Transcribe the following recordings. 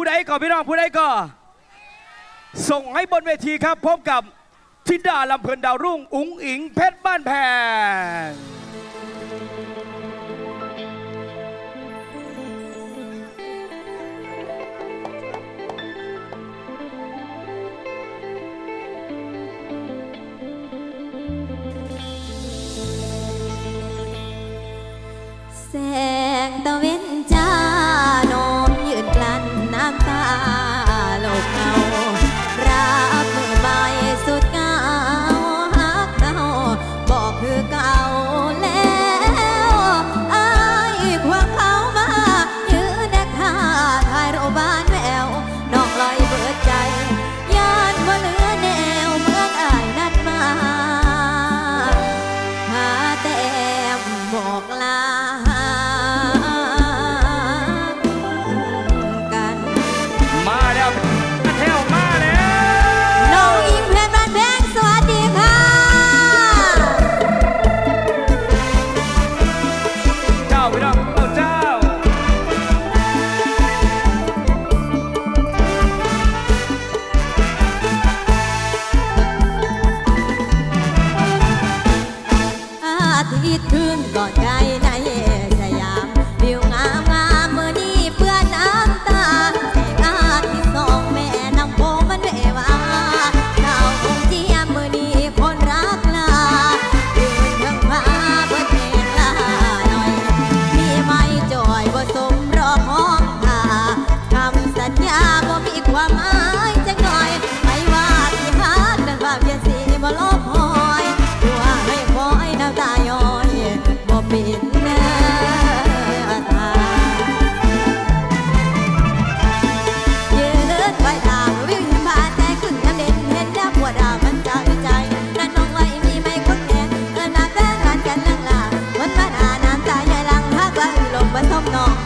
ผู้ใดก่อนพี่น้องผู้ใดก่อส่งให้บนเวทีครับพบกับธิดาลำเพลินดาวรุ่งอุ๋งอิงเพชรบ้านแพง บ้านท่อมนาะ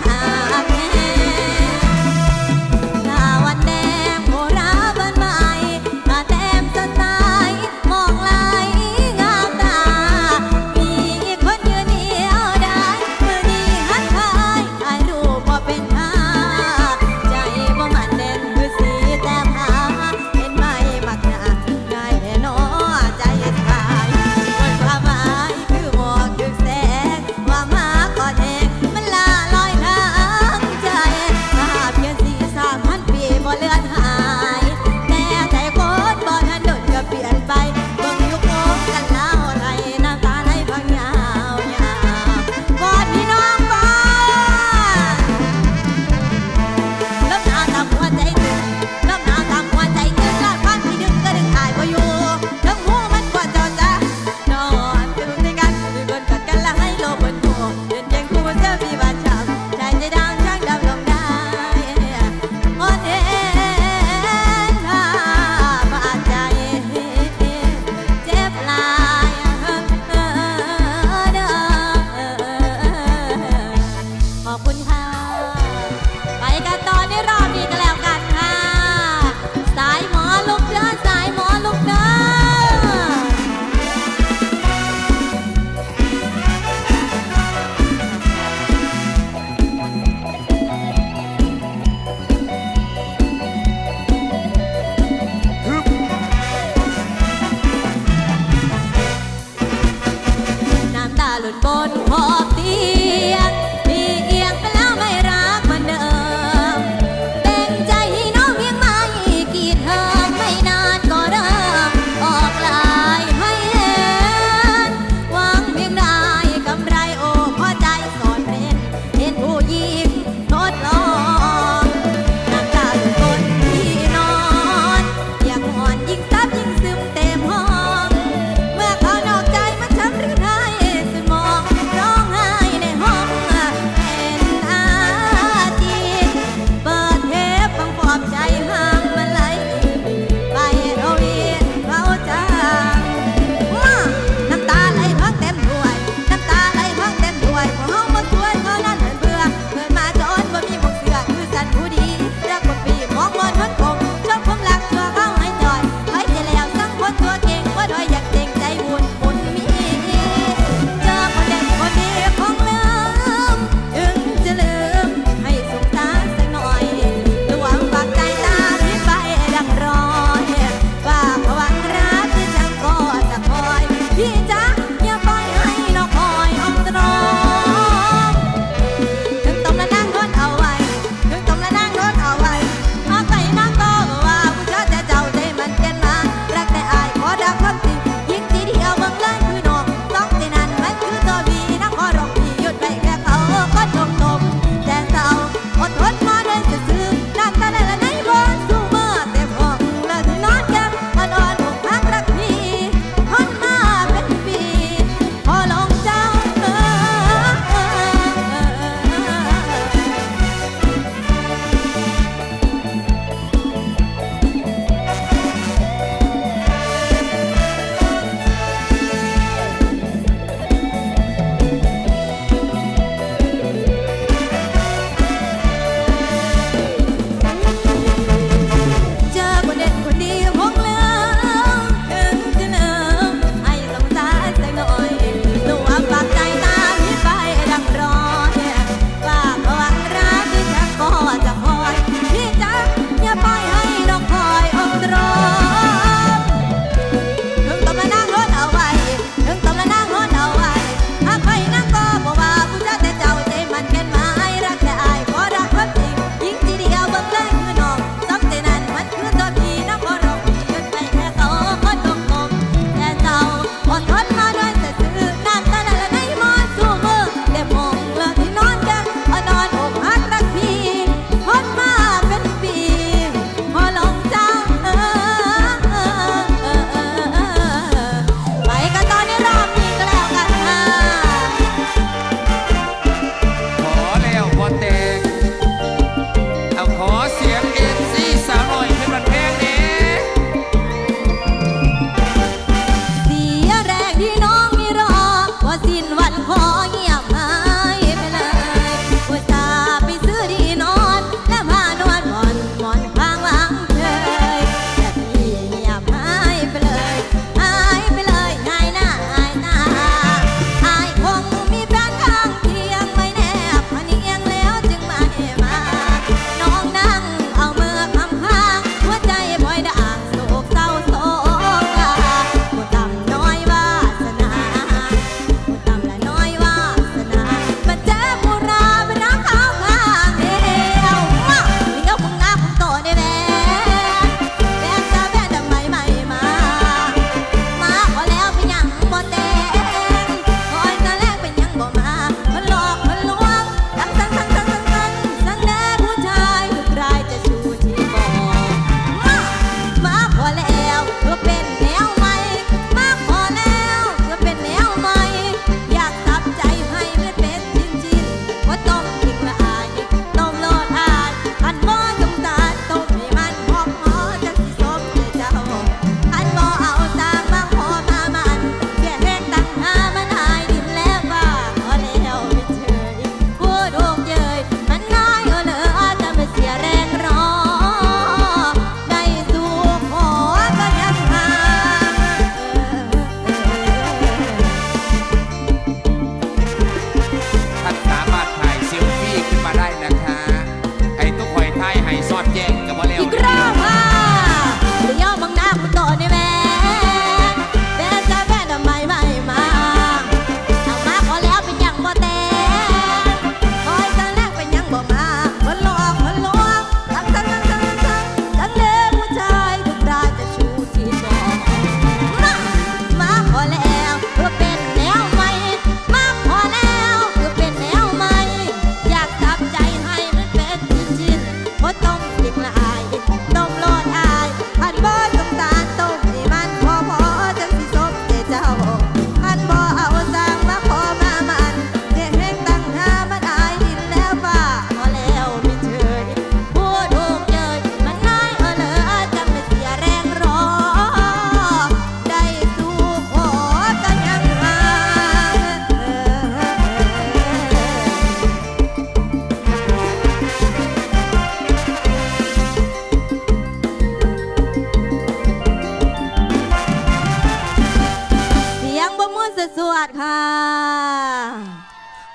ไทยให้สอดแจ้งกับว่าแล้ว อีกรอบค่ะ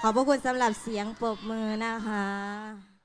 ขอบพระคุณสำหรับเสียงปรบมือนะคะ